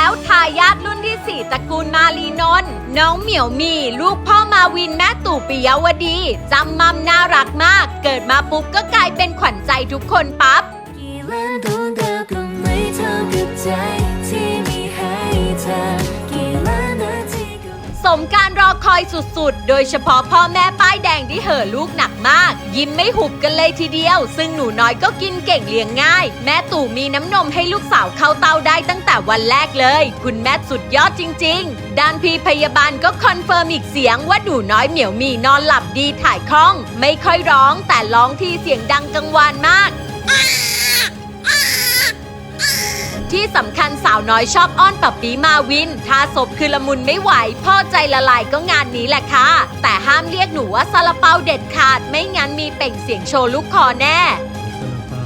แล้วทายาทรุ่นที่ 4ตระกูลมาลีนนท์น้องเหมียวมี ลูกพ่อมาวินแม่ตู่ปิยวดีจำมัมน่ารักมาก เกิดมาปุ๊บก็กลายเป็นขวัญใจทุกคนปั๊บ กี่ล้านดวงดาวก็ไม่เท่ากับใจ มการรอคอยสุดๆ โดยเฉพาะพ่อแม่ป้ายแดงที่เห่อลูกหนักมาก ยิ้มไม่หุบกันเลยทีเดียว ซึ่งหนูน้อยก็กินเก่งเลี้ยงง่าย แม่ตู่มีน้ำนมให้ลูกสาวเข้าเต้าได้ตั้งแต่วันแรกเลย คุณแม่สุดยอดจริง ๆ ด้านพี่พยาบาลก็คอนเฟิร์มอีกเสียงว่าหนูน้อยเหมียวมีนอนหลับดีถ่ายคล่อง ไม่ค่อยร้องแต่ร้องที่เสียงดังกังวานมาก ที่สำคัญสาวน้อยชอบอ้อนปับปีมาวิน ถ้าศพคือละมุนไม่ไหว พ่อใจละลายก็งานนี้แหละค่ะ แต่ห้ามเรียกหนูว่าซาลาเปาเด็ดขาด ไม่งั้นมีเปล่งเสียงโชว์ลูกคอแน่ ซาลาเปา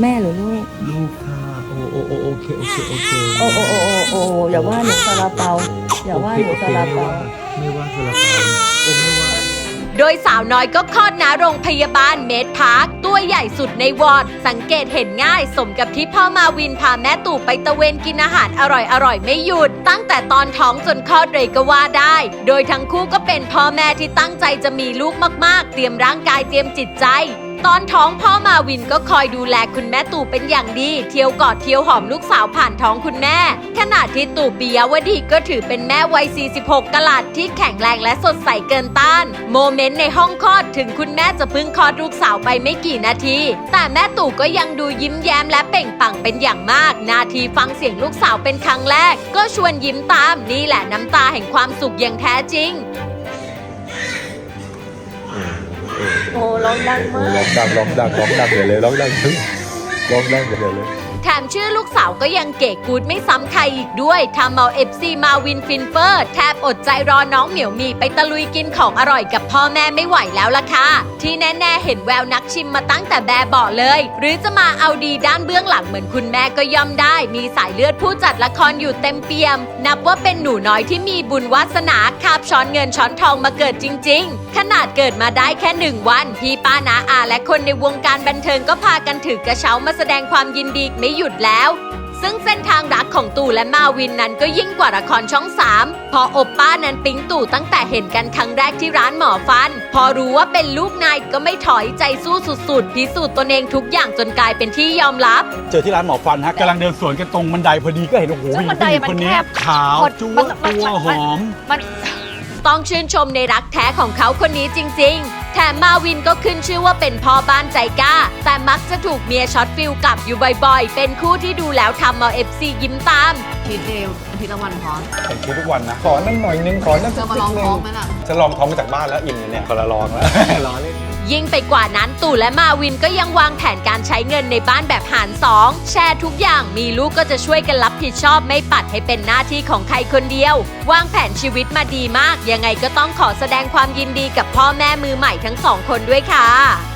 แม่หรือลูก ลูกค่ะโอโอโอโอเคโอเคโอเคโอ้โอ้โอ้โอ้โอ้อย่าว่าหนูซาลาเปา อย่าว่าหนูซาลาเปา ไม่ว่าซาลา โดยสาวน้อยก็คลอดนาโรงพยาบาลเมดพาร์คตัวใหญ่สุดในวอร์ดสังเกตเห็นง่าย สมกับที่พ่อมาวินพาแม่ตู่ไปตะเวนกินอาหารอร่อยๆไม่หยุด ตั้งแต่ตอนท้องจนคลอดเลยก็ว่าได้ โดยทั้งคู่ก็เป็นพ่อแม่ที่ตั้งใจจะมีลูกมาก ๆ เตรียมร่างกายเตรียมจิตใจ ตอนท้องพ่อมาวินก็คอยดูแลคุณแม่ตู่เป็นอย่างดี เที่ยวกอดเที่ยวหอมลูกสาวผ่านท้องคุณแม่ ขณะที่ตู่ปิยวดีก็ถือเป็นแม่วัย 46 กะลัดที่แข็งแรงและสดใสเกินต้าน โมเมนต์ในห้องคลอดถึงคุณแม่จะเพิ่งคลอดลูกสาวไปไม่กี่นาที แต่แม่ตู่ก็ยังดูยิ้มแย้มและเป่งปังเป็นอย่างมาก นาทีฟังเสียงลูกสาวเป็นครั้งแรก ก็ชวนยิ้มตามนี่แหละน้ำตาแห่งความสุขอย่างแท้จริง โอ้ร้องดังโอ้มาก ร้องดังร้องดังร้องดังเลยเลยร้องดังถึงร้องดังเลยเลย แถมชื่อลูกสาวก็ยังเก๋กูดไม่ซ้ำใครอีกด้วยทำเอาเอฟซีมาวินฟินเฟอร์แทบอดใจรอน้องเหมียวมีไปตะลุยกินของอร่อยกับพ่อแม่ไม่ไหวแล้วล่ะค่ะ ที่แน่ ๆ เห็นแววนักชิมมาตั้งแต่แบบเบาะเลย หรือจะมาเอาดีด้านเบื้องหลังเหมือนคุณแม่ก็ย่อมได้ มีสายเลือดผู้จัดละครอยู่เต็มเปี่ยม นับว่าเป็นหนูน้อยที่มีบุญวาสนาคาบช้อนเงินช้อนทองมาเกิดจริง ๆ ขนาดเกิดมาได้แค่หนึ่งวัน พี่ป้านาอาและคนในวงการบันเทิงก็พากันถือกระเช้ามาแสดงความยินดีไม่หยุดแล้ว ซึ่งเส้นทางรักของตู่และมาวินนั้นก็ยิ่งกว่าละครช่อง3พออบป้านั้นปิ๊งตู่ตั้งแต่เห็นกันครั้งแรกที่ร้านหมอฟัน พอรู้ว่าเป็นลูกนายก็ไม่ถอยใจสู้สุดๆ พิสูจน์ตนเองทุกอย่างจนกลายเป็นที่ยอมรับ เจอที่ร้านหมอฟันฮะกำลังเดินสวนกันตรงบันไดพอดีก็เห็นโอ้โหซึ่งบันไดผู้หญิงมันคนนี้แคบขาวคนจั๊มัวนมันตัวหอม มัน ต้องชื่นชมในรักแท้ของเขาคนนี้จริง ๆ แถมมาวินก็ขึ้นชื่อว่าเป็นพ่อบ้านใจกล้า แต่มักจะถูกเมียช็อตฟิลกลับอยู่บ่อยๆ เป็นคู่ที่ดูแล้วทำเอาเอฟซียิ้มตามทีเดียวทีละวันพร้อมผมคิดทุกวันนะ ขอนั่นหน่อยนึง ขอนั่นจะสักมานิลดองนึท้องงไหมล่ะ จะลองท้องมาจากบ้านแล้วอิ่มเลยเนี่ยคนละลองแล้วร้อนเลย ยิ่งไปกว่านั้นตู่และมาวินก็ยังวางแผนการใช้เงินในบ้านแบบหารสองแชร์ทุกอย่างมีลูกก็จะช่วยกันรับผิดชอบไม่ปัดให้เป็นหน้าที่ของใครคนเดียว วางแผนชีวิตมาดีมาก ยังไงก็ต้องขอแสดงความยินดีกับพ่อแม่มือใหม่ทั้งสองคนด้วยค่ะ